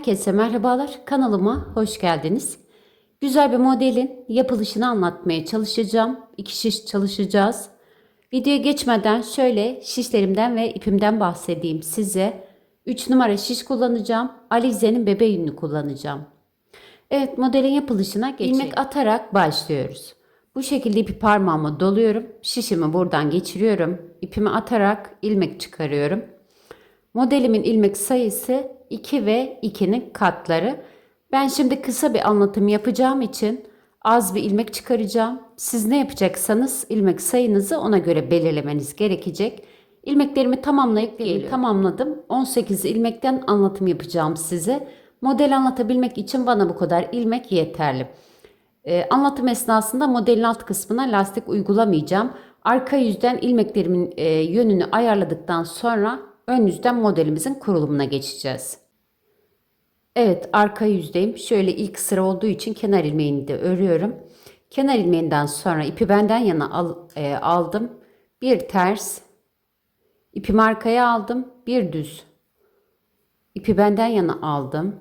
Herkese merhabalar. Kanalıma hoş geldiniz. Güzel bir modelin yapılışını anlatmaya çalışacağım. İki şiş çalışacağız. Videoya geçmeden şöyle şişlerimden ve ipimden bahsedeyim size. 3 numara şiş kullanacağım. Alize'nin bebe yününü kullanacağım. Evet modelin yapılışına geçelim. İlmek atarak başlıyoruz. Bu şekilde ipi parmağıma doluyorum. Şişimi buradan geçiriyorum. İpimi atarak ilmek çıkarıyorum. Modelimin ilmek sayısı 2 ve 2'nin katları. Ben şimdi kısa bir anlatım yapacağım için az bir ilmek çıkaracağım. Siz ne yapacaksanız ilmek sayınızı ona göre belirlemeniz gerekecek. İlmeklerimi tamamlayıp geliyorum. Tamamladım. 18 ilmekten anlatım yapacağım size. Model anlatabilmek için bana bu kadar ilmek yeterli. Ee, anlatım esnasında modelin alt kısmına lastik uygulamayacağım. Arka yüzden ilmeklerimin e, yönünü ayarladıktan sonra ön yüzden modelimizin kurulumuna geçeceğiz. Evet arka yüzdeyim. Şöyle ilk sıra olduğu için kenar ilmeğini de örüyorum. Kenar ilmeğinden sonra ipi benden yana al, e, aldım. Bir ters. İpimi arkaya aldım. Bir düz. İpi benden yana aldım.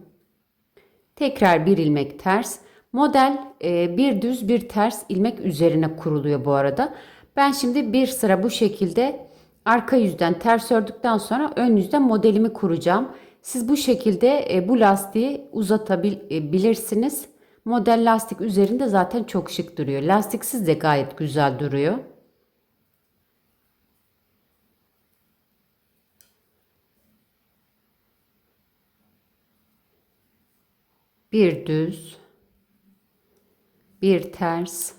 Tekrar bir ilmek ters. Model e, bir düz bir ters ilmek üzerine kuruluyor bu arada. Ben şimdi bir sıra bu şekilde arka yüzden ters ördükten sonra ön yüzden modelimi kuracağım. Siz bu şekilde e, bu lastiği uzatabilirsiniz. Model lastik üzerinde zaten çok şık duruyor. Lastiksiz de gayet güzel duruyor. Bir düz, bir ters,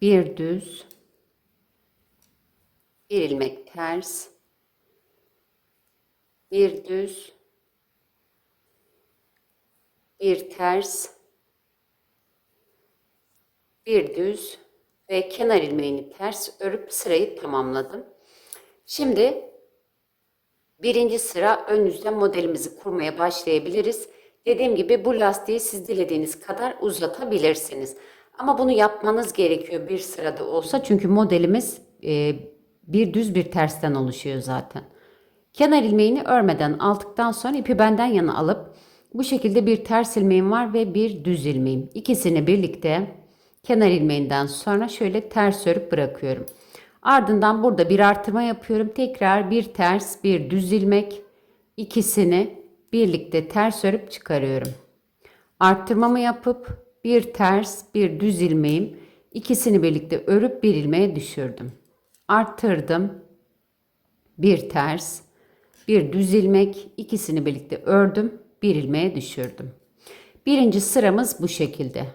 bir düz, bir ilmek ters, bir düz, bir ters, bir düz ve kenar ilmeğini ters örüp sırayı tamamladım. Şimdi birinci sıra ön yüzden modelimizi kurmaya başlayabiliriz. Dediğim gibi bu lastiği siz dilediğiniz kadar uzatabilirsiniz. Ama bunu yapmanız gerekiyor bir sırada olsa çünkü modelimiz e, bir düz bir tersten oluşuyor zaten. Kenar ilmeğini örmeden aldıktan sonra ipi benden yana alıp bu şekilde bir ters ilmeğim var ve bir düz ilmeğim. İkisini birlikte kenar ilmeğinden sonra şöyle ters örüp bırakıyorum. Ardından burada bir artırma yapıyorum. Tekrar bir ters bir düz ilmek ikisini birlikte ters örüp çıkarıyorum. Arttırmamı yapıp bir ters bir düz ilmeğim ikisini birlikte örüp bir ilmeğe düşürdüm. Arttırdım. Bir ters bir düz ilmek ikisini birlikte ördüm bir ilmeğe düşürdüm. Birinci sıramız bu şekilde.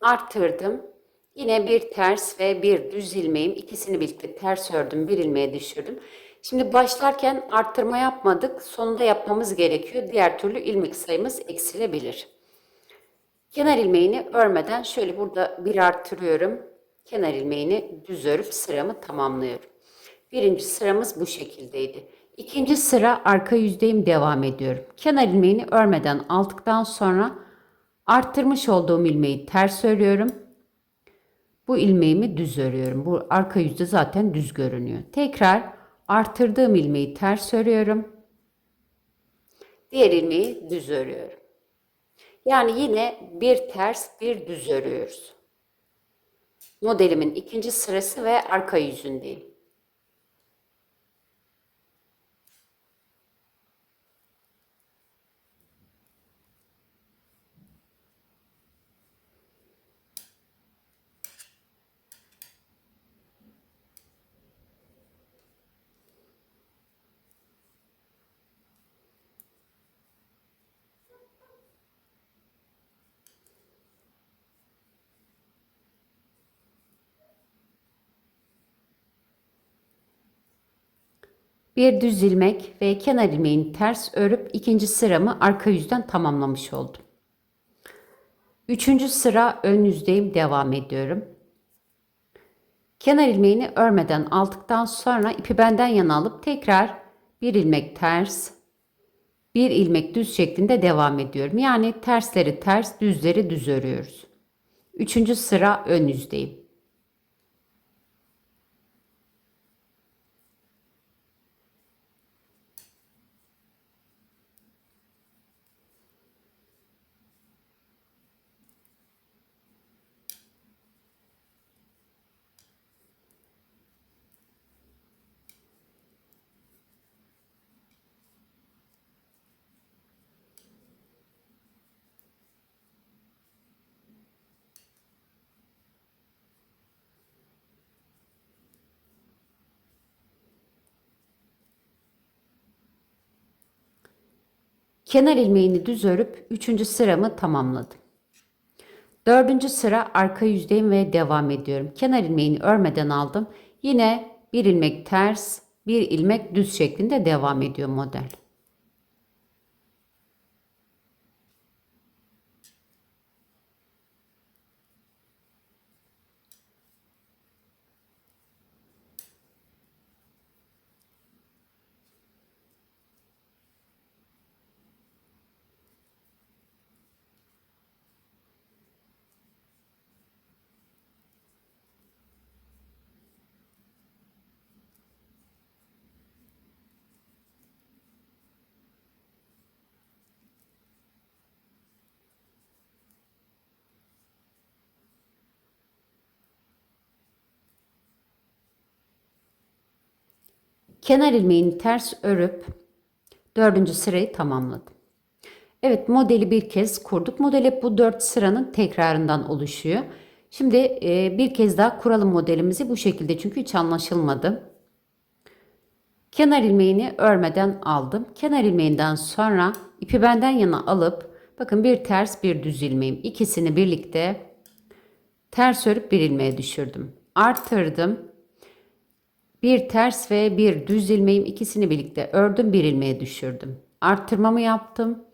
Arttırdım. Yine bir ters ve bir düz ilmeğim ikisini birlikte ters ördüm bir ilmeğe düşürdüm. Şimdi başlarken arttırma yapmadık. Sonunda yapmamız gerekiyor. Diğer türlü ilmek sayımız eksilebilir. Kenar ilmeğini örmeden şöyle burada bir arttırıyorum. Kenar ilmeğini düz örüp sıramı tamamlıyorum. Birinci sıramız bu şekildeydi. İkinci sıra arka yüzdeyim devam ediyorum. Kenar ilmeğini örmeden aldıktan sonra arttırmış olduğum ilmeği ters örüyorum. Bu ilmeğimi düz örüyorum. Bu arka yüzde zaten düz görünüyor. Tekrar Artırdığım ilmeği ters örüyorum. Diğer ilmeği düz örüyorum. Yani yine bir ters bir düz örüyoruz. Modelimin ikinci sırası ve arka yüzündeyim. Bir düz ilmek ve kenar ilmeğini ters örüp ikinci sıramı arka yüzden tamamlamış oldum. Üçüncü sıra ön yüzdeyim devam ediyorum. Kenar ilmeğini örmeden aldıktan sonra ipi benden yana alıp tekrar bir ilmek ters, bir ilmek düz şeklinde devam ediyorum. Yani tersleri ters, düzleri düz örüyoruz. Üçüncü sıra ön yüzdeyim. Kenar ilmeğini düz örüp 3. sıramı tamamladım. 4. sıra arka yüzdeyim ve devam ediyorum. Kenar ilmeğini örmeden aldım. Yine bir ilmek ters, bir ilmek düz şeklinde devam ediyor model. Kenar ilmeğini ters örüp dördüncü sırayı tamamladım. Evet modeli bir kez kurduk. Model bu dört sıranın tekrarından oluşuyor. Şimdi e, bir kez daha kuralım modelimizi bu şekilde çünkü hiç anlaşılmadı. Kenar ilmeğini örmeden aldım. Kenar ilmeğinden sonra ipi benden yana alıp bakın bir ters bir düz ilmeğim ikisini birlikte ters örüp bir ilmeğe düşürdüm. Artırdım. Bir ters ve bir düz ilmeğim ikisini birlikte ördüm bir ilmeğe düşürdüm. Arttırmamı yaptım.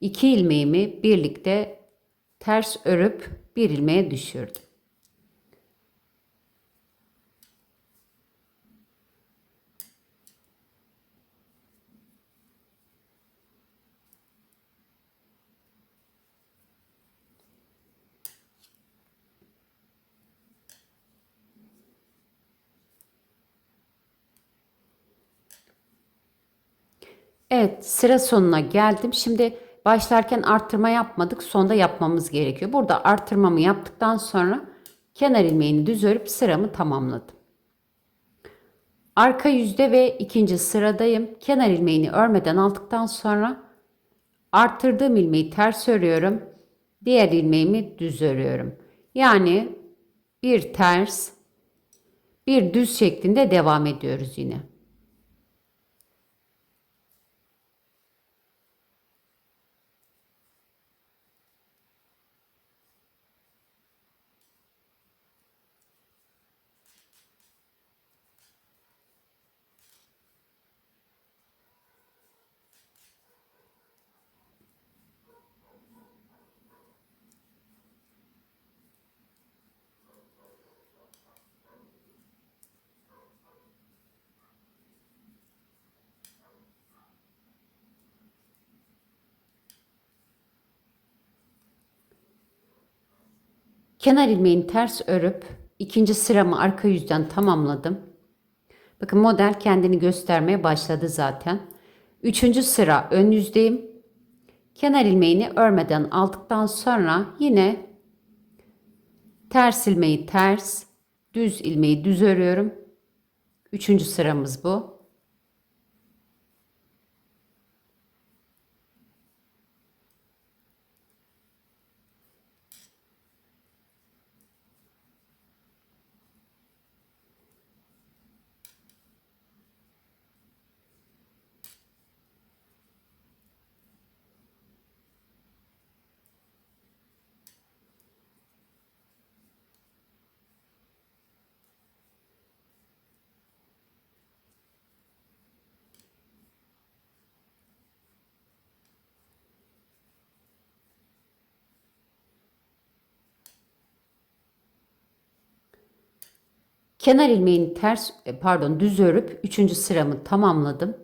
İki ilmeğimi birlikte ters örüp bir ilmeğe düşürdüm. Evet sıra sonuna geldim. Şimdi başlarken arttırma yapmadık. Sonda yapmamız gerekiyor. Burada arttırmamı yaptıktan sonra kenar ilmeğini düz örüp sıramı tamamladım. Arka yüzde ve ikinci sıradayım. Kenar ilmeğini örmeden aldıktan sonra arttırdığım ilmeği ters örüyorum. Diğer ilmeğimi düz örüyorum. Yani bir ters, bir düz şeklinde devam ediyoruz yine. Kenar ilmeğini ters örüp ikinci sıramı arka yüzden tamamladım. Bakın model kendini göstermeye başladı zaten. Üçüncü sıra ön yüzdeyim. Kenar ilmeğini örmeden aldıktan sonra yine ters ilmeği ters, düz ilmeği düz örüyorum. Üçüncü sıramız bu. Kenar ilmeğini ters e, pardon düz örüp 3. sıramı tamamladım.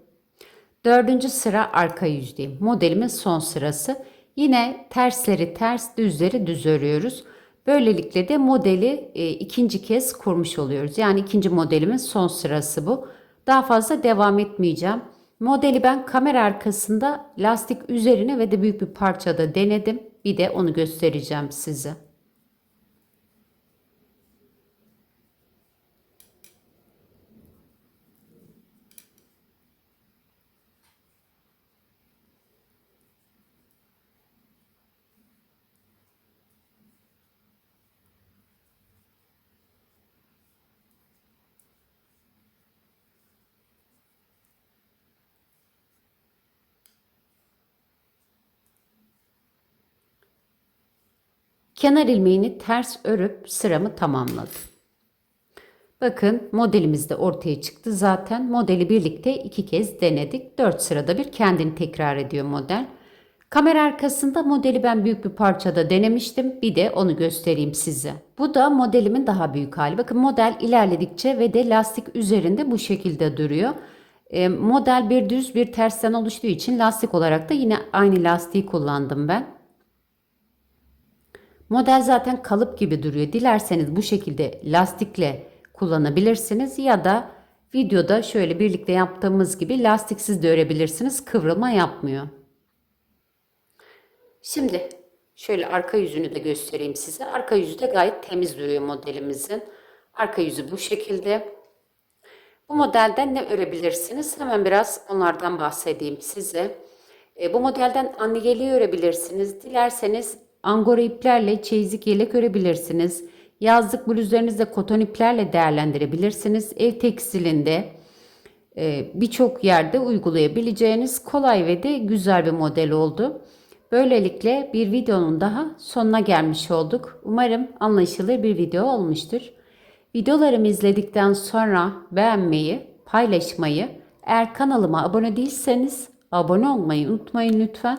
Dördüncü sıra arka yüzdeyim. Modelimin son sırası. Yine tersleri ters, düzleri düz örüyoruz. Böylelikle de modeli e, ikinci kez kurmuş oluyoruz. Yani ikinci modelimin son sırası bu. Daha fazla devam etmeyeceğim. Modeli ben kamera arkasında lastik üzerine ve de büyük bir parçada denedim. Bir de onu göstereceğim size. Kenar ilmeğini ters örüp sıramı tamamladım. Bakın modelimiz de ortaya çıktı. Zaten modeli birlikte iki kez denedik. Dört sırada bir kendini tekrar ediyor model. Kamera arkasında modeli ben büyük bir parçada denemiştim. Bir de onu göstereyim size. Bu da modelimin daha büyük hali. Bakın model ilerledikçe ve de lastik üzerinde bu şekilde duruyor. E, model bir düz bir tersten oluştuğu için lastik olarak da yine aynı lastiği kullandım ben. Model zaten kalıp gibi duruyor. Dilerseniz bu şekilde lastikle kullanabilirsiniz ya da videoda şöyle birlikte yaptığımız gibi lastiksiz de örebilirsiniz. Kıvrılma yapmıyor. Şimdi şöyle arka yüzünü de göstereyim size. Arka yüzü de gayet temiz duruyor modelimizin. Arka yüzü bu şekilde. Bu modelden ne örebilirsiniz? Hemen biraz onlardan bahsedeyim size. E, bu modelden anniyeli örebilirsiniz. Dilerseniz angora iplerle çeyizlik yelek örebilirsiniz. Yazlık bluzlarınızda koton iplerle değerlendirebilirsiniz. Ev tekstilinde e, birçok yerde uygulayabileceğiniz kolay ve de güzel bir model oldu. Böylelikle bir videonun daha sonuna gelmiş olduk. Umarım anlaşılır bir video olmuştur. Videolarımı izledikten sonra beğenmeyi, paylaşmayı, eğer kanalıma abone değilseniz abone olmayı unutmayın lütfen.